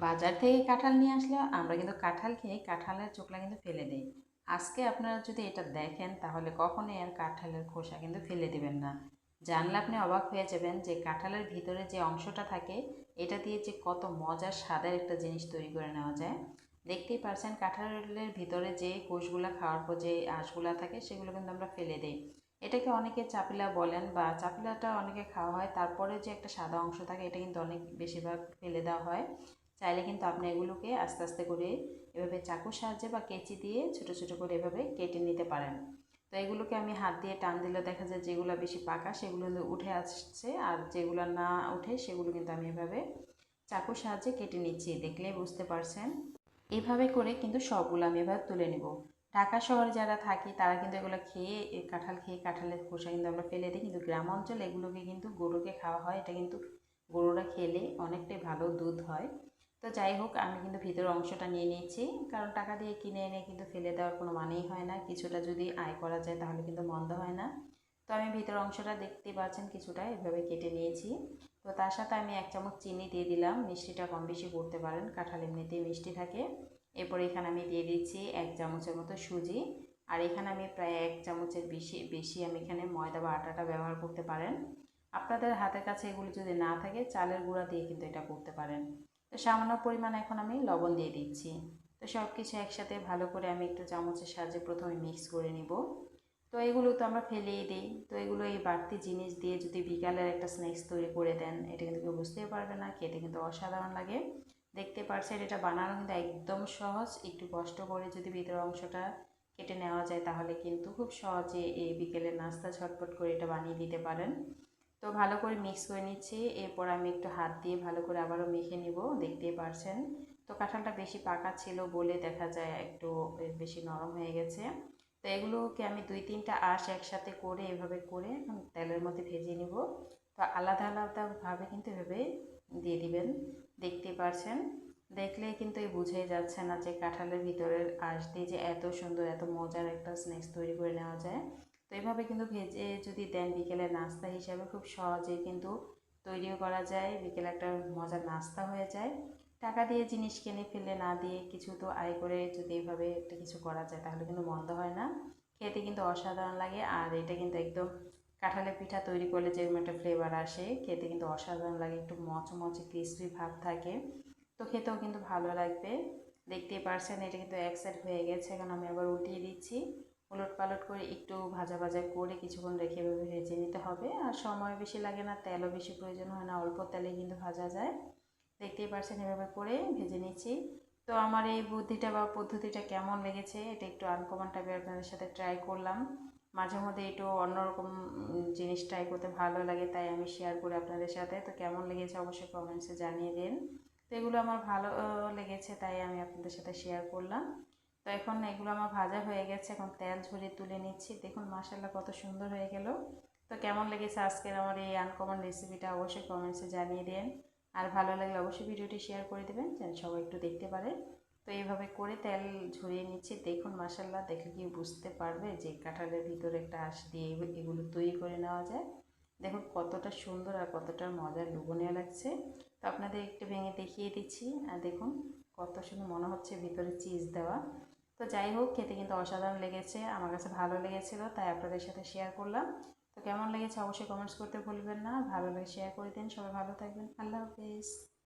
বাজার থেকে কাঁঠাল নিয়ে আসলেও আমরা কিন্তু কাঁঠাল খেয়ে কাঁঠালের চোখলা কিন্তু ফেলে দিই। আজকে আপনারা যদি এটা দেখেন, তাহলে কখনোই আর কাঁঠালের খোসা কিন্তু ফেলে দিবেন না। জানলে আপনি অবাক হয়ে যাবেন যে কাঁঠালের ভিতরে যে অংশটা থাকে, এটা দিয়ে যে কত মজার স্বাদের একটা জিনিস তৈরি করে নেওয়া যায়। দেখতেই পারছেন কাঁঠালের ভিতরে যে কোষগুলো খাওয়ার পর যে আঁশগুলো থাকে, সেগুলো কিন্তু আমরা ফেলে দিই। এটাকে অনেকে চাপিলা বলেন বা চাপিলাটা অনেকে খাওয়া হয়, তারপরে যে একটা সাদা অংশ থাকে, এটা কিন্তু অনেক বেশিরভাগ ফেলে দেওয়া হয়। চাইলে কিন্তু আপনি এগুলোকে আস্তে আস্তে করে এভাবে চাকুর সাহায্যে বা কেচি দিয়ে ছোট ছোট করে এভাবে কেটে নিতে পারেন। তো এগুলোকে আমি হাত দিয়ে টান দিলে দেখা যায় যেগুলো বেশি পাকা সেগুলো উঠে আসছে আর যেগুলো না উঠে সেগুলো কিন্তু আমি এভাবে চাকুর সাহায্যে কেটে নিচ্ছি, দেখলেই বুঝতে পারছেন। এভাবে করে কিন্তু সবগুলো আমি এবার তুলে নেব। ঢাকা শহরে যারা থাকি তারা কিন্তু এগুলো খেয়ে কাঁঠাল খেয়ে কাঁঠালের খোসা কিন্তু আমরা ফেলে দিই। কিন্তু গ্রাম অঞ্চলে এগুলোকে কিন্তু গরুকে খাওয়া হয়। এটা কিন্তু গরুরা খেলে অনেকটাই ভালো দুধ হয়। তো যাই হোক, আমি কিন্তু ভিতরের অংশটা নিয়ে নিয়েছি। কারণ টাকা দিয়ে কিনে এনে কিন্তু ফেলে দেওয়ার কোনো মানেই হয় না। কিছুটা যদি আয় করা যায় তাহলে কিন্তু মন্দ হয় না। তো আমি ভিতরের অংশটা দেখতে পাচ্ছেন কিছুটা, এভাবে কেটে নিয়েছি। তো তার সাথে আমি এক চামচ চিনি দিয়ে দিলাম, মিষ্টিটা কম বেশি করতে পারেন, কাঁঠাল এমনিতেই মিষ্টি থাকে। এরপর এখানে আমি দিয়ে দিচ্ছি এক চামচের মতো সুজি। আর এখানে আমি প্রায় এক চামচের বেশি বেশি আমি এখানে ময়দা বা আটাটা ব্যবহার করতে পারেন। আপনাদের হাতের কাছে এগুলো যদি না থাকে, চালের গুঁড়া দিয়ে কিন্তু এটা করতে পারেন। তো সামান্য পরিমাণ এখন আমি লবণ দিয়ে দিচ্ছি। তো সব কিছু একসাথে ভালো করে আমি একটু চামচের সাহায্যে প্রথমে মিক্স করে নিব। তো এগুলো তো আমরা ফেলেই দিই। তো এগুলো এই বাড়তি জিনিস দিয়ে যদি বিকালের একটা স্ন্যাক্স তৈরি করে দেন, এটা কিন্তু কেউ বুঝতেই পারবে না, খেতে কিন্তু অসাধারণ লাগে। দেখতে পারছেন, এটা বানানো কিন্তু একদম সহজ। একটু কষ্ট করে যদি ভিতরের অংশটা কেটে নেওয়া যায়, তাহলে কিন্তু খুব সহজে এই বিকেলের নাস্তা ছটপট করে এটা বানিয়ে দিতে পারেন। তো ভালো করে মিক্স করে নিচ্ছি। এরপর আমি একটু হাত দিয়ে ভালো করে আবারও মেখে নিব, দেখতেই পারছেন। তো কাঁঠালটা বেশি পাকা ছিল বলে দেখা যায় একটু বেশি নরম হয়ে গেছে। তো এগুলোকে আমি দুই তিনটা আঁশ একসাথে করে এভাবে করে তেলের মধ্যে ভেজে নিব। তো আলাদা আলাদাভাবে কিন্তু এভাবে দিয়ে দিবেন দেখতে পারছেন। দেখলে কিন্তু এই বুঝেই যাচ্ছে না যে কাঁঠালের ভিতরের আঁশ দিয়ে যে এত সুন্দর, এত মজার একটা স্ন্যাক্স তৈরি করে নেওয়া যায়। তো এইভাবে কিন্তু ভেজে যদি দেন বিকেলে নাস্তা হিসাবে খুব সহজে কিন্তু তৈরিও করা যায়, বিকেলে একটা মজার নাস্তা হয়ে যায়। টাকা দিয়ে জিনিস কিনে ফেলে না দিয়ে কিছু তো আয় করে যদি এভাবে একটা কিছু করা যায় তাহলে কিন্তু মন্দ হয় না। খেতে কিন্তু অসাধারণ লাগে আর এটা কিন্তু একদম কাঁঠালের পিঠা তৈরি করলে যেরকম একটা ফ্লেভার আসে, খেতে কিন্তু অসাধারণ লাগে, একটু মচমচে ক্রিসপি ভাব থাকে। তো খেতেও কিন্তু ভালো লাগবে। দেখতেই পারছেন এটা কিন্তু এক হয়ে গেছে, এখন আমি আবার উঠিয়ে দিচ্ছি। উলট পালট করে একটু ভাজা ভাজা করে কিছুক্ষণ রেখে এভাবে ভেজে নিতে হবে। আর সময় বেশি লাগে না, তেলও বেশি প্রয়োজন হয় না, অল্প তেলে কিন্তু ভাজা যায়। দেখতেই পারছেন এভাবে করে ভেজে নিচ্ছি। তো আমার এই বুদ্ধিটা বা পদ্ধতিটা কেমন লেগেছে এটা একটু আনকমন টাইপের আপনাদের সাথে ট্রাই করলাম। মাঝে মধ্যে একটু অন্যরকম জিনিস ট্রাই করতে ভালো লাগে, তাই আমি শেয়ার করি আপনাদের সাথে। তো কেমন লেগেছে অবশ্যই কমেন্টসে জানিয়ে দিন। তো এগুলো আমার ভালো লেগেছে, তাই আমি আপনাদের সাথে শেয়ার করলাম। তো এখন এগুলো আমার ভাজা হয়ে গেছে, এখন তেল ঝরিয়ে তুলে নিচ্ছি। দেখুন মাসাল্লাহ কত সুন্দর হয়ে গেল। তো কেমন লেগেছে আজকের আমার এই আনকমন রেসিপিটা অবশ্যই কমেন্টসে জানিয়ে দেন। আর ভালো লাগলে অবশ্যই ভিডিওটি শেয়ার করে দেবেন, যেন সবাই একটু দেখতে পারে। তো এইভাবে করে তেল ঝরিয়ে নিচ্ছি। দেখুন মাসাল্লাহ দেখে কি বুঝতে পারবে যে কাঁঠালের ভিতরে একটা আঁশ দিয়ে এগুলো তৈরি করে নেওয়া যায়। দেখুন, কতটা সুন্দর আর কতটা মজার লুবনীয় লাগছে। তো আপনাদের একটু ভেঙে দেখিয়ে দিচ্ছি। আর দেখুন, কত সুন্দর মনে হচ্ছে ভিতরে চিজ দেওয়া। তো যাই হোক, খেতে কিন্তু অসাধারণ লেগেছে, আমার কাছে ভালো লেগেছিলো, তাই আপনাদের সাথে শেয়ার করলাম। তো কেমন লেগেছে অবশ্যই কমেন্টস করতে ভুলবেন না, ভালো লাগে শেয়ার করে দিন, সবাই ভালো থাকবেন, আল্লাহ হাফিজ।